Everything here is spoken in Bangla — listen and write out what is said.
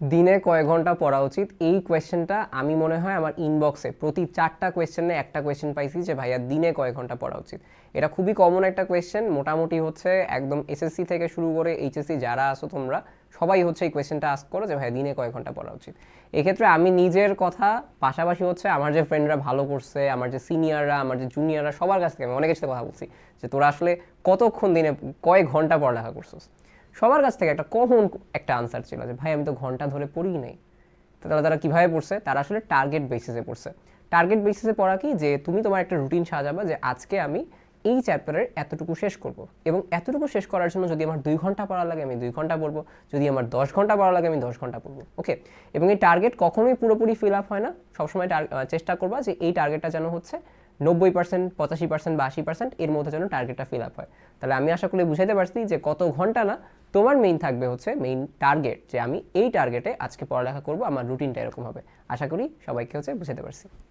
দিনে কয় ঘণ্টা পড়া উচিত। এই কোয়েশ্চেনটা আমি মনে হয় আমার ইনবক্সে প্রতি চারটা কোয়েশ্চেনে একটা কোয়েশ্চেন পাইছি যে, ভাইয়া, দিনে কয় ঘণ্টা পড়া উচিত। এটা খুবই কমন একটা কোয়েশ্চেন মোটামুটি হচ্ছে একদম এসএসসি থেকে শুরু করে এইচএসসি যারা আসো তোমরা, সবাই হচ্ছে এই কোয়েশ্চেনটা আস্ক করো যে, ভাইয়া, দিনে কয় ঘণ্টা পড়া উচিত? এক্ষেত্রে আমি নিজের কথা, পাশাপাশি হচ্ছে আমার যে ফ্রেন্ডরা ভালো করছে, আমার যে সিনিয়ররা আমার যে জুনিয়ররা সবার কাছ থেকে আমি অনেকের সাথে কথা বলছি যে, তোরা আসলে কতক্ষণ দিনে কয় ঘণ্টা পড়ালেখা করছিস? সবার কাছ থেকে একটা কমন একটা আনসার ছিল যে, ভাই, আমি তো ঘণ্টা ধরে পড়ি নাই। তো তারা তারা কীভাবে পড়ছে? তারা আসলে টার্গেট বেসিসে পড়ছে। টার্গেট বেসিসে পড়া কি? যে তুমি তোমার একটা রুটিন সাজাবা যে, আজকে আমি এই চ্যাপ্টারের এতটুকু শেষ করব। এবং এতটুকু শেষ করার জন্য যদি আমার দুই ঘণ্টা পড়া লাগে, আমি দুই ঘণ্টা পড়ব। যদি আমার দশ ঘণ্টা পড়া লাগে, আমি দশ ঘণ্টা পড়ব। ওকে? এবং এই টার্গেট কখনোই পুরোপুরি ফিল আপ হয় না। সবসময় চেষ্টা করবা যে, এই টার্গেটটা যেন হচ্ছে নব্বই পার্সেন্ট পঁচাশি পার্সেন্ট বা আশি পার্সেন্ট এর মধ্যে যেন টার্গেটটা ফিল আপ হয়। তাহলে আমি আশা করি বুঝাইতে পারছি যে, কত ঘণ্টা না তোমার মেইন থাকবে হচ্ছে মেইন টার্গেট যে আমি এই টার্গেটে আজকে পড়ালেখা করব, আমার রুটিনটা এরকম হবে। আশা করি সবাইকে হচ্ছে বুঝাতে পারছি।